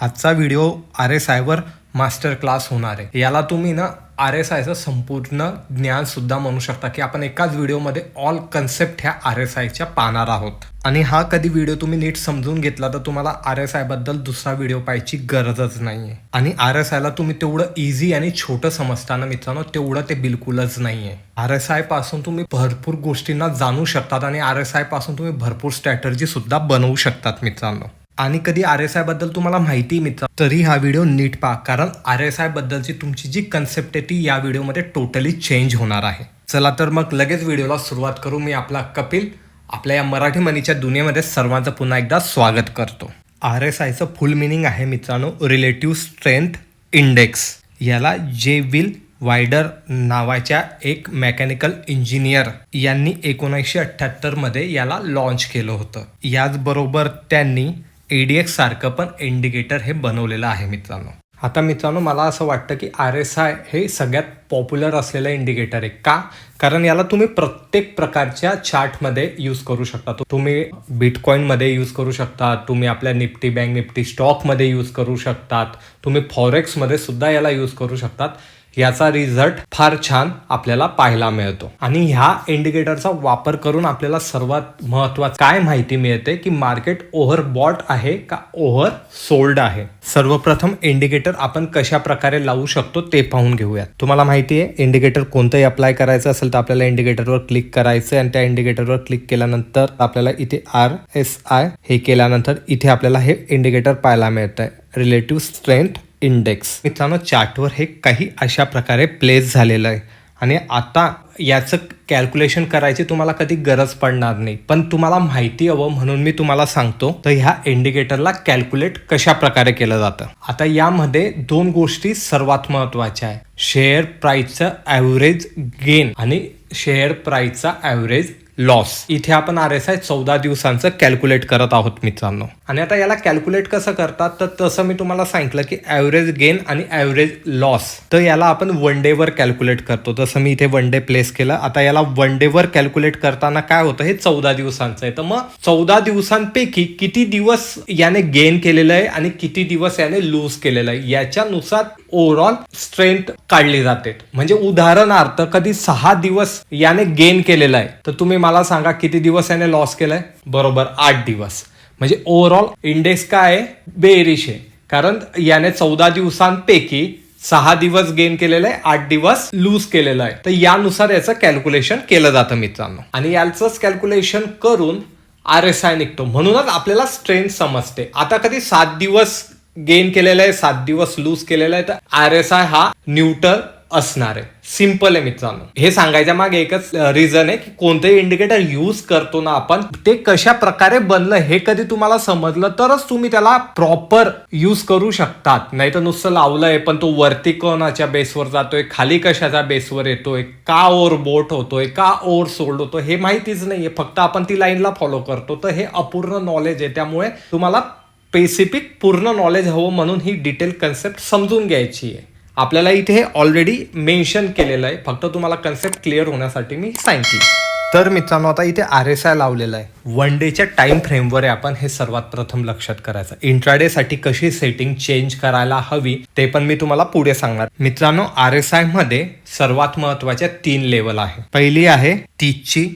आजचा video R S आयवर master class होणार आहे. याला तुम्ही ना आर एस आयचं संपूर्ण ज्ञान सुद्धा म्हणू शकता की आपण एकाच व्हिडिओमध्ये ऑल कन्सेप्ट ह्या आर एस आयच्या पाहणार आहोत. आणि हा कधी व्हिडिओ तुम्ही नीट समजून घेतला तर तुम्हाला आर एस आयबद्दल दुसरा व्हिडिओ पाहायची गरजच नाहीये. आणि आर एस आयला तुम्ही तेवढं इझी आणि छोटं समजताना मित्रांनो तेवढं ते बिलकुलच नाहीये. आर एस आयपासून तुम्ही भरपूर गोष्टींना जाणू शकतात आणि आर एस आयपासून तुम्ही भरपूर स्ट्रॅटर्जी सुद्धा बनवू शकतात मित्रांनो. आणि कधी आर एस आयबद्दल तुम्हाला माहिती मित्र तरी हा व्हिडिओ नीट पहा कारण आर एस आयबद्दलची तुमची जी कन्सेप्ट आहे ती या व्हिडिओमध्ये टोटली चेंज होणार आहे. चला तर मग लगेच व्हिडिओला सुरुवात करू. मी आपला कपिल आपल्या या मराठी मनीच्या दुनियेमध्ये सर्वांचं पुन्हा एकदा स्वागत करतो. आर एस आयचं फुल मिनिंग आहे मित्रांनो रिलेटिव्ह स्ट्रेंथ इंडेक्स याला जे विल वायडर नावाच्या एक मेकॅनिकल इंजिनियर यांनी एकोणीसशे अठ्ठ्याहत्तरमध्ये याला लॉन्च केलं होतं. याचबरोबर त्यांनी एडीएक्स सारखं पण इंडिकेटर हे बनवलेलं आहे मित्रांनो. आता मित्रांनो मला असं वाटतं की आर एस आय हे सगळ्यात पॉप्युलर असलेलं इंडिकेटर आहे. का? कारण याला तुम्ही प्रत्येक प्रकारच्या चार्टमध्ये यूज करू शकता. तुम्ही बिटकॉईनमध्ये यूज करू शकता. तुम्ही आपल्या निफ्टी बँक निफ्टी स्टॉकमध्ये यूज करू शकतात. तुम्ही फॉरेक्समध्ये सुद्धा याला यूज करू शकतात. याचा रिझल्ट फार छान आपल्याला पाहायला मिळतो. आणि ह्या इंडिकेटरचा वापर करून आपल्याला सर्वात महत्वाचं काय माहिती मिळते की मार्केट ओव्हर बॉट आहे का ओव्हर सोल्ड आहे? सर्वप्रथम इंडिकेटर आपण कशा प्रकारे लावू शकतो ते पाहून घेऊयात. तुम्हाला माहिती आहे इंडिकेटर कोणतंही अप्लाय करायचं असेल तर आपल्याला इंडिकेटरवर क्लिक करायचं आणि त्या इंडिकेटरवर क्लिक केल्यानंतर आपल्याला इथे आर एस आय हे केल्यानंतर इथे आपल्याला हे इंडिकेटर पाहायला मिळत आहे रिलेटिव्ह स्ट्रेंथ इंडेक्स मित्रांनो चार्टवर हे काही अशा प्रकारे प्लेस झालेलं आहे. आणि आता याचं कॅल्क्युलेशन करायची तुम्हाला कधी गरज पडणार नाही. पण तुम्हाला माहिती हवं म्हणून मी तुम्हाला सांगतो. तर ह्या इंडिकेटरला कॅल्क्युलेट कशा प्रकारे केलं जातं. आता यामध्ये दोन गोष्टी सर्वात महत्त्वाच्या आहे शेअर प्राईसचं ॲव्हरेज गेन आणि शेअर प्राईसचा ॲव्हरेज लॉस इथे आपण आर एस आय चौदा दिवसांचं कॅल्क्युलेट करत आहोत मित्रांनो. आणि आता याला कॅल्क्युलेट कसं करतात? तर तसं मी तुम्हाला सांगितलं की ॲव्हरेज गेन आणि ॲव्हरेज लॉस तर याला आपण वन डेवर कॅल्क्युलेट करतो. तसं मी इथे वन डे प्लेस केलं. आता याला वन डेवर कॅल्क्युलेट करताना काय होतं? हे चौदा दिवसांचं आहे. तर मग चौदा दिवसांपैकी किती दिवस याने गेन केलेलं आहे आणि किती दिवस याने लूज केलेलं आहे? याच्यानुसार ओव्हरऑल स्ट्रेंथ काढली जाते. म्हणजे उदाहरणार्थ कधी सहा दिवस याने गेन केलेलं आहे. तर तुम्ही मला सांगा किती दिवस याने लॉस केलाय? बरोबर आठ दिवस. म्हणजे ओव्हरऑल इंडेक्स काय आहे? बेरिश आहे. कारण याने चौदा दिवसांपैकी सहा दिवस गेन केलेलं आहे आठ दिवस लूज केलेलं आहे. तर यानुसार याचं कॅल्क्युलेशन केलं जातं मित्रांनो. आणि याचंच कॅल्क्युलेशन करून आर एस आय निघतो. म्हणूनच आपल्याला स्ट्रेंथ समजते. आता कधी सात दिवस गेन केलेलं आहे सात दिवस लूज केलेलं आहे तर आर एस आय हा न्यूट्रल असणार आहे. सिंपल आहे मित्रांनो. हे सांगायच्या मागे एकच रिझन आहे की कोणतंही इंडिकेटर यूज करतो ना आपण ते कशा प्रकारे बनलं हे कधी तुम्हाला समजलं तरच तुम्ही त्याला प्रॉपर यूज करू शकतात. नाही तर नुसतं लावलंय पण तो वरती कोणाच्या बेसवर जातोय खाली कशाच्या बेसवर येतोय का ओव्हर बोट होतोय का ओव्हर सोल्ड होतो हे माहितीच नाहीये. फक्त आपण ती लाईनला फॉलो करतो. तर हे अपूर्ण नॉलेज आहे. त्यामुळे तुम्हाला स्पेसिफिक पूर्ण नॉलेज हवं म्हणून ही डिटेल कन्सेप्ट समजून घ्यायची आहे. आपल्याला इथे हे ऑलरेडी मेन्शन केलेलं आहे. फक्त तुम्हाला कन्सेप्ट क्लिअर होण्यासाठी मी सांगितली तर मित्रांनो आता इथे आर एस आय लावलेलं आहे वन डेच्या टाइम फ्रेमवर आहे आपण हे सर्वात प्रथम लक्षात करायचं. इंट्राडे साठी कशी सेटिंग चेंज करायला हवी ते पण मी तुम्हाला पुढे सांगणार. मित्रांनो आर एस आयमध्ये सर्वात महत्त्वाच्या तीन लेवल आहे. पहिली आहे तीसची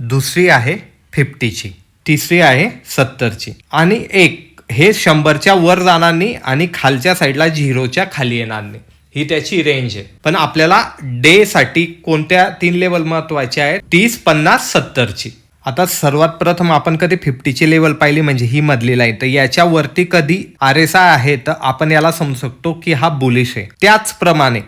दुसरी आहे फिफ्टीची तिसरी आहे सत्तरची. आणि एक हे शंभरच्या वर जाणार नाही आणि खालच्या साईडला झिरोच्या खाली येणार नाही. ही त्याची रेंज आहे. पण आपल्याला डे साठी कोणत्या तीन लेवल महत्त्वाचे आहेत? तीस पन्नास सत्तरची आता सर्वात प्रथम आपण कधी फिफ्टीची लेवल पाहिली म्हणजे ही मधली लाईन तर याच्यावरती कधी आर एस आय आहे तर आपण याला समजू शकतो की हा बुलिश आहे. त्याचप्रमाणे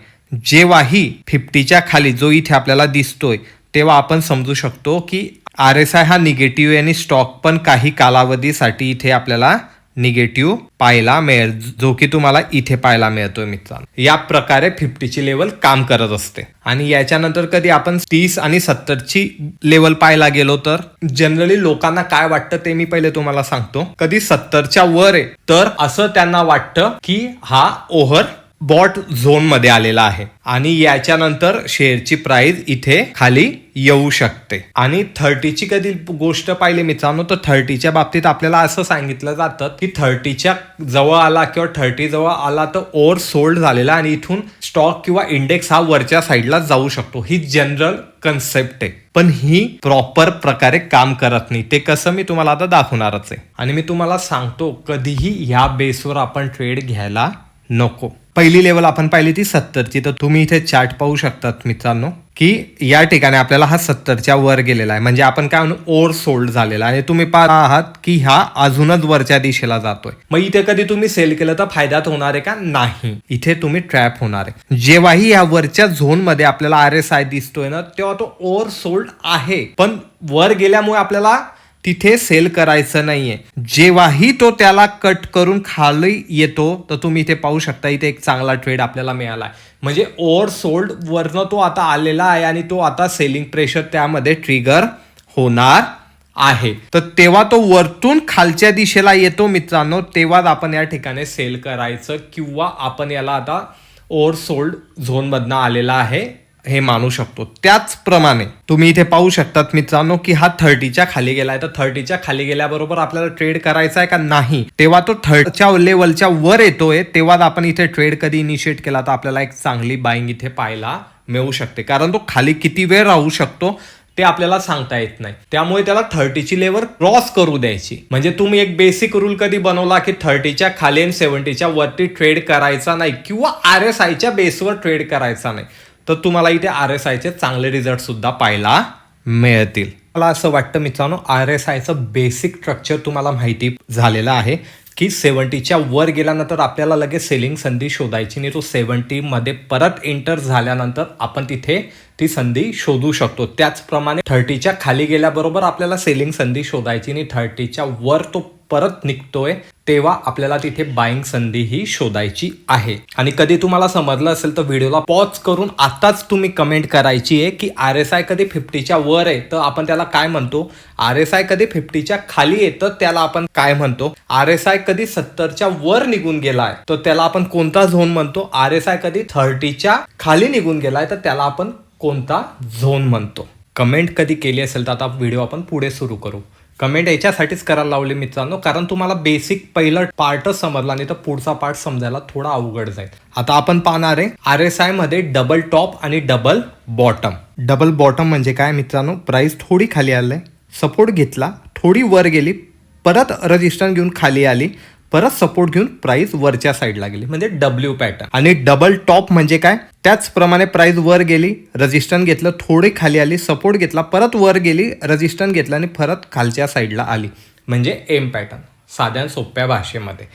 जेव्हाही फिफ्टीच्या खाली जो इथे आपल्याला दिसतोय तेव्हा आपण समजू शकतो की आर एस आय हा निगेटिव्ह आणि स्टॉक पण काही कालावधीसाठी इथे आपल्याला निगेटिव्ह पाहायला मिळेल जो की तुम्हाला इथे पाहायला मिळतोय मित्रांनो. या प्रकारे फिफ्टीची लेवल काम करत असते. आणि याच्यानंतर कधी आपण तीस आणि सत्तरची लेवल पाहायला गेलो तर? जनरली लोकांना काय वाटतं ते मी पहिले तुम्हाला सांगतो. कधी सत्तरच्या वर आहे तर असं त्यांना वाटतं की हा ओव्हर बॉट झोनमध्ये आलेला आहे. आणि याच्यानंतर शेअरची प्राइस इथे खाली येऊ शकते. आणि थर्टीची कधी गोष्ट पाहिली मित्रांनो तर थर्टीच्या बाबतीत आपल्याला असं सांगितलं जातं की थर्टीच्या जवळ आला किंवा थर्टी जवळ आला तर ओव्हर सोल्ड झालेला आणि इथून स्टॉक किंवा इंडेक्स हा वरच्या साईडला जाऊ शकतो. ही जनरल कन्सेप्ट आहे. पण ही प्रॉपर प्रकारे काम करत नाही. ते कसं मी तुम्हाला आता दाखवणारच आहे. आणि मी तुम्हाला सांगतो कधीही ह्या बेसवर आपण ट्रेड घ्यायला नको. पहिली लेवल आपण पाहिली ती सत्तरची. तर तुम्ही इथे चार्ट पाहू शकतात मित्रांनो की या ठिकाणी आपल्याला हा सत्तरच्या वर गेलेला आहे. म्हणजे आपण काय म्हणू ओव्हर सोल्ड झालेला आहे. आणि तुम्ही पाहत आहात की हा अजूनच वरच्या दिशेला जातोय. मग इथे कधी तुम्ही सेल केलं तर फायद्यात होणार आहे का? नाही. इथे तुम्ही ट्रॅप होणार आहे. जेव्हाही या वरच्या झोनमध्ये आपल्याला आर एस आय दिसतोय ना तेव्हा तो ओव्हर सोल्ड आहे. पण वर गेल्यामुळे आपल्याला तिथे सेल करायचं नाहीये. जेव्हाही तो त्याला कट करून खाली येतो तर तुम्ही इथे पाहू शकता इथे एक चांगला ट्रेड आपल्याला मिळाला आहे म्हणजे ओव्हर सोल्ड वरनं तो आता आलेला आहे आणि तो आता सेलिंग प्रेशर त्यामध्ये ट्रिगर होणार आहे. तर तेव्हा तो वरतून खालच्या दिशेला येतो मित्रांनो तेव्हाच आपण या ठिकाणी सेल करायचं किंवा आपण याला आता ओव्हर सोल्ड झोनमधनं आलेला आहे. हे मानू शकतो. त्याचप्रमाणे तुम्ही इथे पाहू शकतात मित्रांनो की हा थर्टीच्या खाली गेलाय तर थर्टीच्या खाली गेल्याबरोबर आपल्याला ट्रेड करायचा आहे का? नाही. तेव्हा तो थर्डच्या लेवलच्या वर येतोय. तेव्हा आपण इथे ट्रेड कधी इनिशिएट केला तर आपल्याला एक चांगली बाईंग इथे पाहायला मिळू शकते. कारण तो खाली किती वेळ राहू शकतो ते आपल्याला सांगता येत नाही. त्यामुळे त्याला थर्टीची लेवर क्रॉस करू द्यायची. म्हणजे तुम्ही एक बेसिक रूल कधी बनवला की थर्टीच्या खाली आणि सेव्हन्टीच्या वरती ट्रेड करायचा नाही. किंवा आर एस आयच्या बेसवर ट्रेड करायचा नाही. तर तुम्हाला इथे आर एस आयचे चांगले रिझल्टसुद्धा पाहायला मिळतील. मला असं वाटतं मित्रांनो आर एस आयचं बेसिक स्ट्रक्चर तुम्हाला माहिती झालेलं आहे की सेवन्टीच्या वर गेल्यानंतर आपल्याला लगेच सेलिंग संधी शोधायची नाही. तो सेवन्टीमध्ये परत एंटर झाल्यानंतर आपण तिथे ती संधी शोधू शकतो. त्याचप्रमाणे थर्टीच्या खाली गेल्याबरोबर आपल्याला सेलिंग संधी शोधायची नाही. थर्टीच्या वर तो परत निघतोय तेव्हा आपल्याला तिथे बाईंग संधी ही शोधायची आहे. आणि कधी तुम्हाला समजलं असेल तर व्हिडिओला पॉज करून आताच तुम्ही कमेंट करायची आहे की आर एस आय कधी फिफ्टीच्या वर आहे तर आपण त्याला काय म्हणतो? आर एस आय कधी फिफ्टीच्या खाली येतं त्याला आपण काय म्हणतो? आर एस आय कधी सत्तरच्या वर निघून गेलाय तर त्याला आपण कोणता झोन म्हणतो? आर एस आय कधी थर्टीच्या खाली निघून गेलाय तर त्याला आपण कोणता झोन म्हणतो? कमेंट कधी केली असेल तर आता व्हिडिओ आपण पुढे सुरू करू. कमेंट याच्यासाठीच करायला लावले मित्रांनो. कारण तुम्हाला बेसिक पहिलं पार्टच समजला नाही तर पुढचा पार्ट समजायला थोडा अवघड जाईल. आता आपण पाहणार आहे आर एस आयमध्ये डबल टॉप आणि डबल बॉटम डबल बॉटम म्हणजे काय मित्रांनो? प्राइस थोडी खाली आलंय सपोर्ट घेतला थोडी वर गेली परत रजिस्टर घेऊन खाली आली. परत सपोर्ट घेऊन प्राइस वरच्या साईडला गेली. म्हणजे डब्ल्यू पॅटर्न आणि डबल टॉप म्हणजे काय? त्याचप्रमाणे प्राइस वर गेली रजिस्टन घेतलं थोडी खाली आली सपोर्ट घेतला परत वर गेली रजिस्टन घेतलं आणि परत खालच्या साईडला आली. म्हणजे एम पॅटर्न साध्या सोप्या भाषेमध्ये.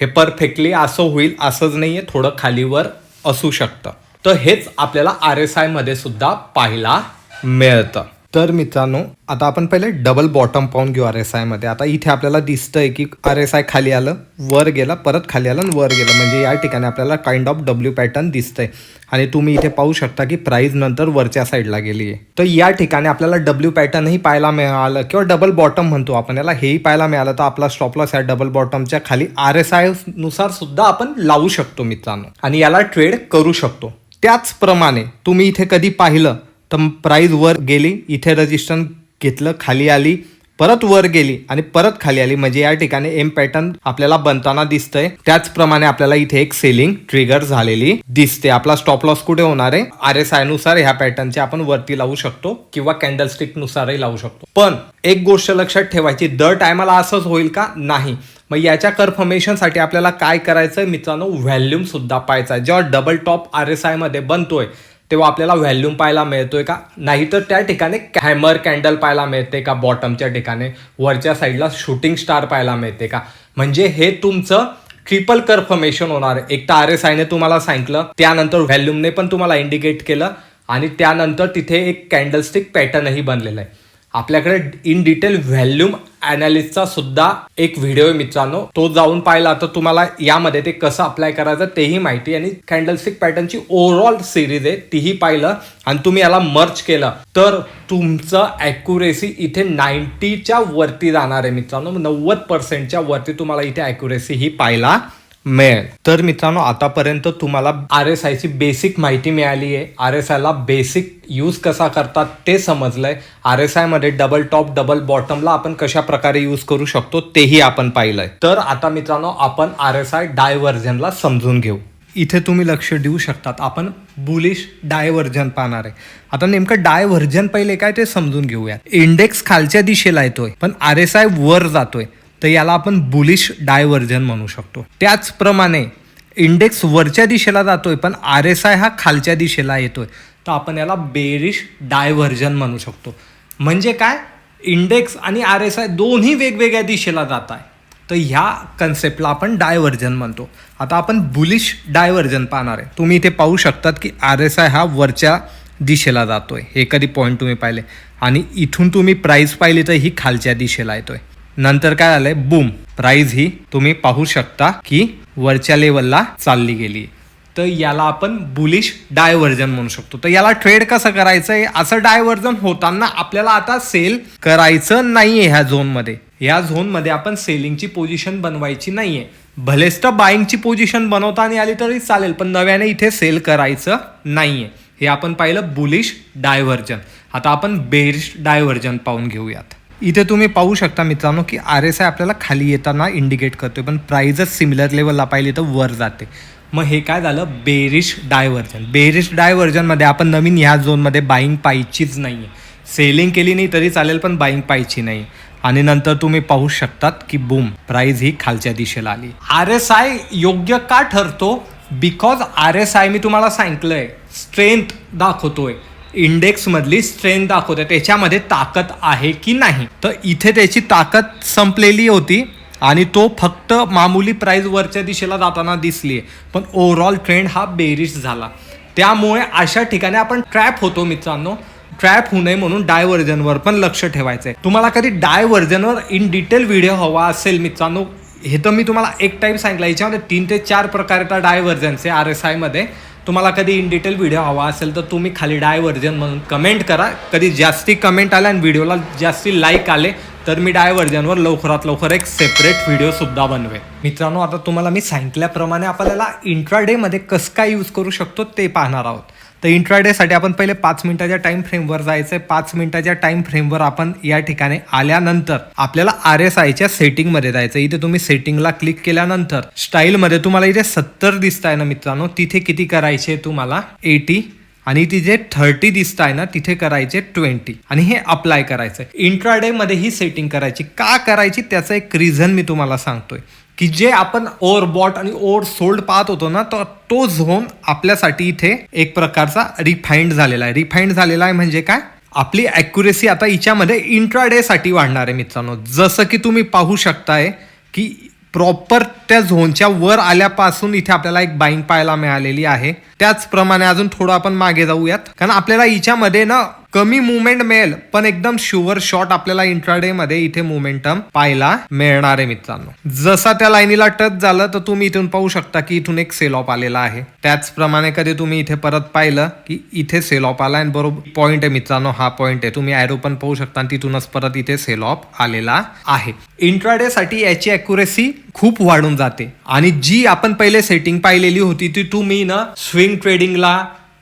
हे परफेक्टली असं होईल असंच नाही आहे थोडं खालीवर असू शकतं. तर हेच आपल्याला आर एस आयमध्ये सुद्धा पाहायला मिळतं. तर मित्रांनो आता आपण पहिले डबल बॉटम पाहून घेऊ आर एस आयमध्ये. आता इथे आपल्याला दिसतंय की आर एस आय खाली आलं वर गेला परत खाली आलं आणि वर गेलं. म्हणजे या ठिकाणी आपल्याला काइंड ऑफ डब्ल्यू पॅटर्न दिसतंय. आणि तुम्ही इथे पाहू शकता की प्राइस नंतर वरच्या साईडला गेली आहे. तर या ठिकाणी आपल्याला डब्ल्यू पॅटर्नही पाहायला मिळालं किंवा डबल बॉटम म्हणतो आपण. याला हेही पाहायला मिळालं. तर आपला स्टॉपलॉस या डबल बॉटमच्या खाली आर एस आयनुसार सुद्धा आपण लावू शकतो मित्रांनो. आणि याला ट्रेड करू शकतो. त्याचप्रमाणे तुम्ही इथे कधी पाहिलं तर प्राईज वर गेली. इथे रजिस्टर घेतलं खाली आली परत वर गेली आणि परत खाली आली. म्हणजे या ठिकाणी एम पॅटर्न आपल्याला बनताना दिसतंय. त्याचप्रमाणे आपल्याला इथे एक सेलिंग ट्रिगर झालेली दिसते. आपला स्टॉप लॉस कुठे होणार आहे? आर एस आयनुसार ह्या पॅटर्नचे आपण वरती लावू शकतो किंवा कॅन्डलस्टिक नुसारही लावू शकतो. पण एक गोष्ट लक्षात ठेवायची दर टायमाला असंच होईल का? नाही. मग याच्या कन्फर्मेशनसाठी आपल्याला काय करायचं मित्रांनो व्हॅल्यूम सुद्धा पाहायचा आहे. जेव्हा डबल टॉप आर एस आयमध्ये बनतोय तेव्हा आपल्याला व्हॅल्यूम पाहायला मिळतोय का? नाही तर त्या ठिकाणी हॅमर कॅन्डल पाहायला मिळते का? बॉटमच्या ठिकाणी. वरच्या साईडला शूटिंग स्टार पाहायला मिळते का? म्हणजे हे तुमचं ट्रिपल कन्फर्मेशन होणार. आहे एक तर आर एस आयने तुम्हाला सांगितलं त्यानंतर व्हॅल्यूमने पण तुम्हाला इंडिकेट केलं आणि त्यानंतर तिथे एक कॅन्डलस्टिक पॅटर्नही बनलेला आहे. आपल्याकडे इन डिटेल व्हॅल्यूम अनालिस्टचा सुद्धा एक व्हिडिओ आहे मित्रांनो. तो जाऊन पाहिला तर तुम्हाला यामध्ये ते कसं अप्लाय करायचं तेही माहिती आणि कॅन्डलस्टिक पॅटर्नची ओव्हरऑल सिरीज आहे तीही पाहिलं आणि तुम्ही याला मर्च केलं तर तुमचं ॲक्युरेसी इथे नाईन्टीच्या वरती जाणार आहे मित्रांनो. नव्वद पर्सेंटच्या वरती तुम्हाला इथे ॲक्युरेसी ही पाहायला मिळेल. तर मित्रांनो आतापर्यंत तुम्हाला आर एस आयची बेसिक माहिती मिळाली आहे आर एस आयला बेसिक यूज कसा करतात ते समजलंय. आर एस आयमध्ये डबल टॉप डबल बॉटमला आपण कशा प्रकारे यूज करू शकतो तेही आपण पाहिलंय. तर आता मित्रांनो आपण आर एस आय डायव्हर्जनला समजून घेऊ. इथे तुम्ही लक्ष देऊ शकतात आपण बुलिश डायव्हर्जन पाहणार आहे. आता नेमकं डायव्हर्जन पहिले काय ते समजून घेऊया इंडेक्स खालच्या दिशेला येतोय पण आर एस आय वर जातोय. तर याला आपण बुलिश डायव्हर्जन म्हणू शकतो. त्याचप्रमाणे इंडेक्स वरच्या दिशेला जातोय पण आर एस आय हा खालच्या दिशेला येतोय. तर आपण याला बेरिश डायव्हर्जन म्हणू शकतो. म्हणजे काय? इंडेक्स आणि आर एस आय दोन्ही वेगवेगळ्या दिशेला जात आहे. तर ह्या कन्सेप्टला आपण डायव्हर्जन म्हणतो. आता आपण बुलिश डायव्हर्जन पाहणार आहे. तुम्ही इथे पाहू शकतात की आर एस आय हा वरच्या दिशेला जातोय. हे कधी पॉईंट तुम्ही पाहिले. आणि इथून तुम्ही प्राईस पाहिली तर ही खालच्या दिशेला येतोय. नंतर काय आलंय? बूम. प्राईज ही तुम्ही पाहू शकता की वरच्या लेवलला चालली गेली. तर याला आपण बुलिश डायव्हर्जन म्हणू शकतो. तर याला ट्रेड कसं करायचंय? असं डायव्हर्जन होताना आपल्याला आता सेल करायचं नाहीये ह्या झोनमध्ये या झोनमध्ये आपण सेलिंगची पोझिशन बनवायची नाहीये. भलेच तर बाईंगची पोझिशन बनवता आणि आली तरी चालेल पण नव्याने इथे सेल करायचं नाहीये. हे आपण पाहिलं बुलिश डायव्हर्जन आता आपण बेरिश डायव्हर्जन पाहून घेऊयात. इथे तुम्ही पाहू शकता मित्रांनो की आर एस आय आपल्याला खाली येताना इंडिकेट करतोय पण प्राईजच सिमिलर लेवलला पाहिली तर वर जाते. मग हे काय झालं? बेरिश डायव्हर्जन बेरिश डायव्हर्जनमध्ये आपण नवीन ह्या झोनमध्ये बाईंग पाहिजेच नाही आहे सेलिंग केली नाही तरी चालेल पण बाईंग पाहिजे नाही आणि नंतर तुम्ही पाहू शकतात की बूम प्राईज ही खालच्या दिशेला आली. आर एस आय योग्य का ठरतो? बिकॉज आर एस आय मी तुम्हाला सांगितलंय स्ट्रेंथ दाखवतोय. इंडेक्समधली स्ट्रेंथ दाखवते त्याच्यामध्ये ताकद आहे की नाही. तर इथे त्याची ताकद संपलेली होती आणि तो फक्त मामूली प्राईज वरच्या दिशेला जाताना दिसली आहे पण ओव्हरऑल ट्रेंड हा बेरिश झाला. त्यामुळे अशा ठिकाणी आपण ट्रॅप होतो मित्रांनो. ट्रॅप होऊ नये म्हणून डायव्हर्जनवर पण लक्ष ठेवायचं आहे तुम्हाला कधी डायव्हर्जनवर इन डिटेल व्हिडिओ हवा असेल मित्रांनो हे तर मी तुम्हाला एक टाईम सांगितलं. याच्यामध्ये तीन ते चार प्रकारचा डायव्हर्जन्स आहे आर एस आयमध्ये तुम्हाला कधी इन डिटेल व्हिडिओ हवा असेल तर तुम्ही खाली डाय व्हर्जन म्हणून कमेंट करा. कधी जास्ती कमेंट आल्या आणि व्हिडिओला जास्ती लाईक आले तर मी डाय व्हर्जनवर लवकरात लवकर एक सेपरेट व्हिडिओ सुद्धा मित्रांनो आता तुम्हाला मी सांगितल्याप्रमाणे आपल्याला इंट्राडेमध्ये कसं काय यूज करू शकतो ते पाहणार आहोत. तर इंट्राडेसाठी आपण पहिले पाच मिनिटाच्या टाईम फ्रेमवर जायचंय. पाच मिनिटाच्या टाईम फ्रेमवर आपण या ठिकाणी आल्यानंतर आपल्याला आर एस आयच्या सेटिंगमध्ये जायचं इथे तुम्ही सेटिंगला क्लिक केल्यानंतर स्टाईलमध्ये तुम्हाला इथे सत्तर दिसत आहे ना मित्रांनो. तिथे किती करायचे तुम्हाला? एटी आणि तिथे थर्टी दिसत आहे ना तिथे करायचे ट्वेंटी आणि हे अप्लाय करायचं इंट्राडे मध्ये ही सेटिंग करायची. का करायची? त्याचं एक रिझन मी तुम्हाला सांगतोय. की जे आपण ओव्हर बॉट आणि ओव्हर सोल्ड पाहत होतो ना तर तो झोन आपल्यासाठी इथे एक प्रकारचा रिफाईंड झालेला आहे. रिफाईंड झालेला आहे म्हणजे काय? आपली ॲक्युरेसी आता हिच्यामध्ये इंट्राडेसाठी वाढणार आहे मित्रांनो. जसं की तुम्ही पाहू शकताय की प्रॉपर त्या झोनच्या वर आल्यापासून इथे आपल्याला एक बाईंग पाहायला मिळालेली आहे. त्याचप्रमाणे अजून थोडं आपण मागे जाऊयात. कारण आपल्याला हिच्यामध्ये ना कमी मुवमेंट मिळेल पण एकदम शुअर शॉट आपल्याला इंट्राडे मध्ये इथे मुवमेंटम पाहायला मिळणार आहे मित्रांनो. जसा त्या लाईनीला टच झालं तर तुम्ही इथून पाहू शकता की इथून एक सेल ऑफ आलेला आहे. त्याचप्रमाणे कधी तुम्ही इथे परत पाहिलं की इथे सेल ऑफ आला आणि बरोबर पॉईंट आहे मित्रांनो हा पॉईंट आहे. तुम्ही ॲरो पण पाहू शकता आणि तिथूनच परत इथे सेल ऑफ आलेला आहे. इंट्राडे साठी याची अॅक्युरेसी खूप वाढून जाते. आणि जी आपण पहिले सेटिंग पाहिलेली होती ती तुम्ही ना स्विंग ट्रेडिंगला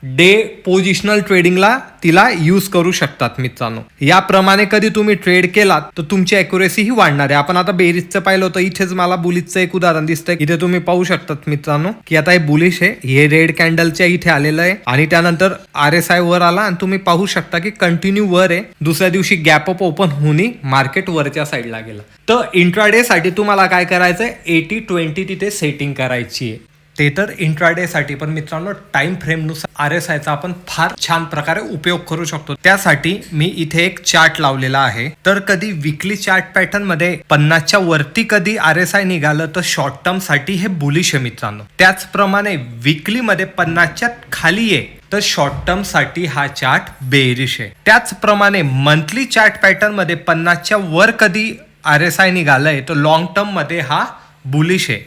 डे पोझिशनल ट्रेडिंगला तिला यूज करू शकतात मित्रांनो. याप्रमाणे कधी तुम्ही ट्रेड केलात तर तुमची अॅक्युरेसी ही वाढणार आहे. आपण आता बेरीजचं पाहिलं होतं इथेच मला बुलिशचं एक उदाहरण दिसतंय. इथे तुम्ही पाहू शकतात मित्रांनो की आता हे बुलिश आहे हे रेड कॅन्डलच्या इथे आलेलं आहे. आणि त्यानंतर आर एस आय वर आला आणि तुम्ही पाहू शकता की कंटिन्यू वर आहे. दुसऱ्या दिवशी गॅप अप ओपन होऊन मार्केट वरच्या साईडला गेलं. तर इंट्राडे साठी तुम्हाला काय करायचंय? एटी ट्वेंटी तिथे सेटिंग करायची आहे. ते तर इंट्राडेसाठी पण मित्रांनो टाइम फ्रेमनुसार आर एस आयचा आपण फार छान प्रकारे उपयोग करू शकतो. त्यासाठी मी इथे एक चार्ट लावलेला आहे. तर कधी विकली चार्ट पॅटर्नमध्ये पन्नासच्या वरती कधी आर एस आय निघालं तर शॉर्ट टर्मसाठी हे बुलिश आहे मित्रांनो. त्याचप्रमाणे विकली मध्ये पन्नासच्या खाली आहे तर शॉर्ट टर्मसाठी हा चार्ट बेरिश आहे. त्याचप्रमाणे मंथली चार्ट पॅटर्नमध्ये पन्नासच्या वर कधी आर एस आय निघालंय तर लॉंग टर्ममध्ये हा बुलिश आहे.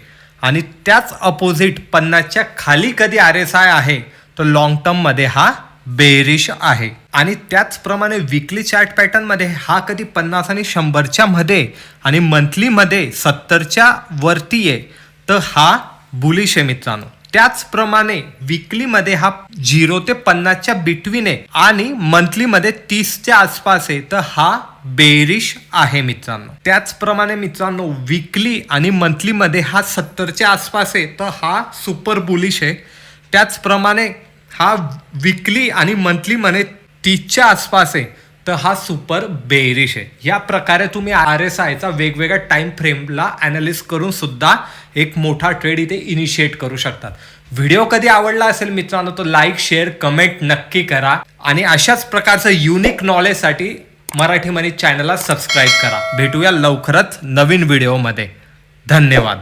आणि त्याच अपोजिट पन्नासच्या खाली कधी आर एस आय आहे तर लॉंग टर्ममध्ये हा बेरिश आहे. आणि त्याचप्रमाणे विकली चार्ट पॅटर्नमध्ये हा कधी पन्नास आणि शंभरच्या मध्ये आणि मंथलीमध्ये सत्तरच्या वरती आहे तर हा बुलिश आहे मित्रांनो. त्याचप्रमाणे विकलीमध्ये हा झिरो ते पन्नासच्या बिटवीन आहे आणि मंथलीमध्ये तीसच्या आसपास आहे. तर हा बेरिश आहे मित्रांनो. त्याचप्रमाणे मित्रांनो विकली आणि मंथलीमध्ये हा सत्तरच्या आसपास आहे. तर हा सुपर बुलिश आहे. त्याचप्रमाणे हा विकली आणि मंथलीमध्ये तीसच्या आसपास आहे. तर हा सुपर बेरिश आहे. या प्रकारे तुम्ही आर एस आयचा वेगवेगळ्या टाइम फ्रेमला अनालिस करून सुद्धा एक मोठा ट्रेड इथे इनिशिएट करू शकतात. व्हिडिओ कधी आवडला असेल मित्रांनो तर लाईक शेअर कमेंट नक्की करा. आणि अशाच प्रकारचं युनिक नॉलेजसाठी मराठी मनी चॅनलला सबस्क्राईब करा. भेटूया लवकरच नवीन व्हिडिओमध्ये धन्यवाद.